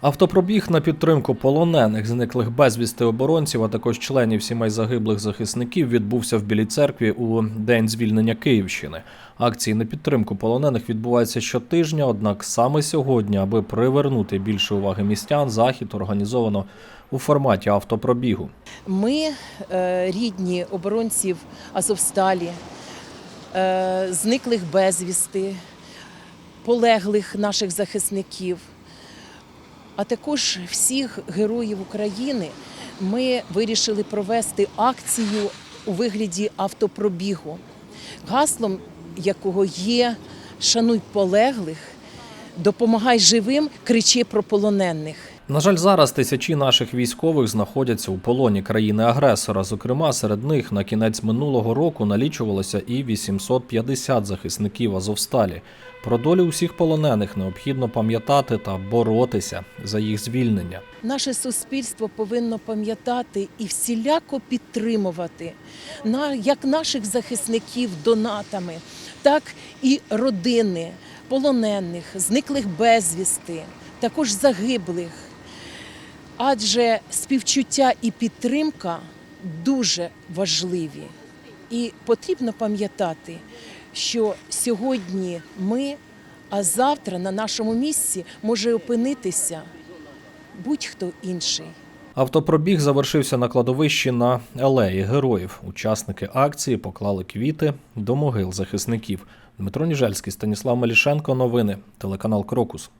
Автопробіг на підтримку полонених, зниклих безвісти оборонців, а також членів сімей загиблих захисників відбувся в Білій церкві у день звільнення Київщини. Акції на підтримку полонених відбуваються щотижня, однак саме сьогодні, аби привернути більше уваги містян, захід організовано у форматі автопробігу. Ми, е, рідні оборонців Азовсталі, е, зниклих безвісти, полеглих наших захисників, а також всіх героїв України, ми вирішили провести акцію у вигляді автопробігу, гаслом якого є Шануй полеглих, допомагай живим, кричи про полонених. На жаль, зараз тисячі наших військових знаходяться у полоні країни-агресора. Зокрема, серед них на кінець минулого року налічувалося і 850 захисників Азовсталі. Про долю усіх полонених необхідно пам'ятати та боротися за їх звільнення. Наше суспільство повинно пам'ятати і всіляко підтримувати на як наших захисників донатами, так і родини полонених, зниклих безвісти, також загиблих. Адже співчуття і підтримка дуже важливі. І потрібно пам'ятати, що сьогодні ми, а завтра на нашому місці може опинитися будь-хто інший. Автопробіг завершився на кладовищі на алеї героїв. Учасники акції поклали квіти до могил захисників. Дмитро Ніжельський, Станіслав Мелішенко. Новини. Телеканал Крокус.